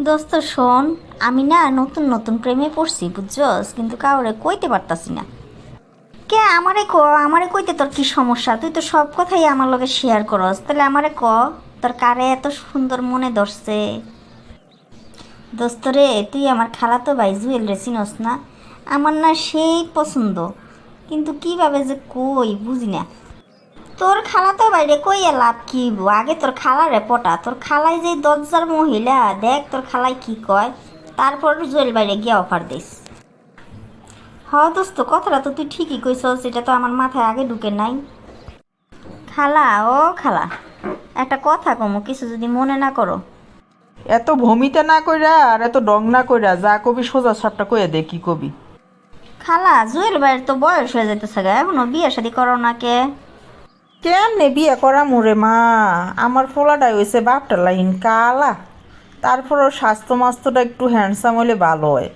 দোস্ত, শোন, আমি না নতুন নতুন প্রেমে পড়ছি, বুঝছস? কিন্তু কাউরে কইতে পারতাছি না। কে আমারে ক? আমারে কইতে তোর কি সমস্যা? তুই তো সব কথাই আমার লগে শেয়ার করস। তাহলে আমারে ক? তোর কারে এত সুন্দর মনে ধরছে? দোস্ত রে, তুই আমার খালাতো ভাই জুয়েল রে চিনস না? আমার না সেই পছন্দ। কিন্তু কীভাবে যে কই বুঝি না তোর খালা তো বাইরে কইয়া লাভ কি আগে তোর খালারে পটা। তোর খালাই যে দরজার মহিলা দেখ তোর খালাই কি কয়। তারপর জুয়েল বাইরে গিয়ে অফার দিস। হ দোস্ত কথাটা তো তুই ঠিকই কইছস এটা তো আমার মাথায় আগে ঢুকে নাই। খালা ও খালা একটা কথা কমো কিছু যদি মনে না করো। এত ভমিতে না কইরা আর এত ডং না কইরা যা কবি সোজা সাপটা কইয়া দে কি কবি? খালা জুয়েল বাইরের তো বয়স হয়ে যেতেছে গা এখনও বিয়ে শাদি করো না কে? কেমনে বিয়ে করা মোরে মা? আমার ফোলাটাই হয়েছে বাপটা লাইন কালা। তারপরও স্বাস্থ্য মাস্ত্যটা একটু হ্যান্ডসাম হলে ভালো হয়।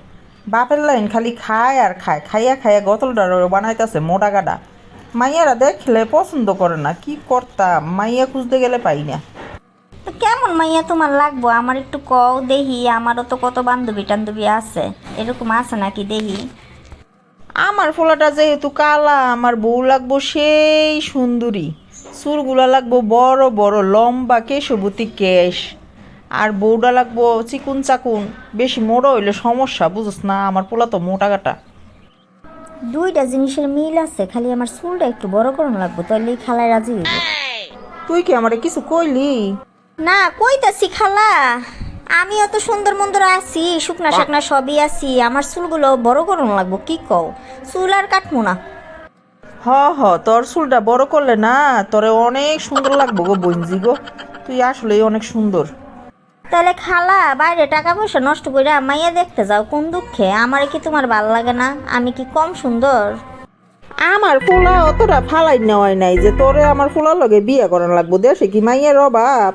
বাপের লাইন খালি খায় আর খায়, খাইয়া খাইয়া গতলটা বানাইতেছে মোটা গাডা। মাইয়ারা দেখলে পছন্দ করে না, কি করতাম? মাইয়া খুঁজতে গেলে পাই না। কেমন মাইয়া তোমার লাগবো? আমার একটু কও দেখি, আমারও তো কত বান্ধবী টান্ধবী আছে। এরকম আছে নাকি দেখি? আমার ফোলাটা যেহেতু কালা আমার বউ লাগবো সেই সুন্দরী। চুলগুলা লাগবো বড় বড় লম্বা কেশবতী কেশ। আর বউটা লাগবো চিকুন চাকুন বেশি মোটা হইলে সমস্যা বুঝছ না? আমার পোলা তো মোটা কাটা দুইটা জিনিসের মিল আছে খালি আমার চুলটা একটু বড় করুন লাগবো তাহলে খালায় রাজি হইব। তুই কি আমারে কিছু কইলি? না কইতাছি খালা। আমিও তো সুন্দর মন্দর আছি শুকনা শুকনা সবই আছি। আমার চুলগুলো বড় করুন লাগবো কি কও? চুল আর কাটবো না। হ হ তোর চুলটা বড় করলে না তোরে অনেক সুন্দর লাগবো গো বঞ্জি গো। তুই আসলেই অনেক সুন্দর। তাহলে খালা বাইরে টাকা পয়সা নষ্ট করে মাইয়া দেখতে যাও কোন দুঃখে? আমার কি তোমার ভালো লাগে না? আমি কি কম সুন্দর? আমার পোলা অতটা ফালাই নেওয়াই নাই যে তোরে আমার পোলার লগে বিয়ে করার লাগবো। দেশে কি মাইয়ের অভাব?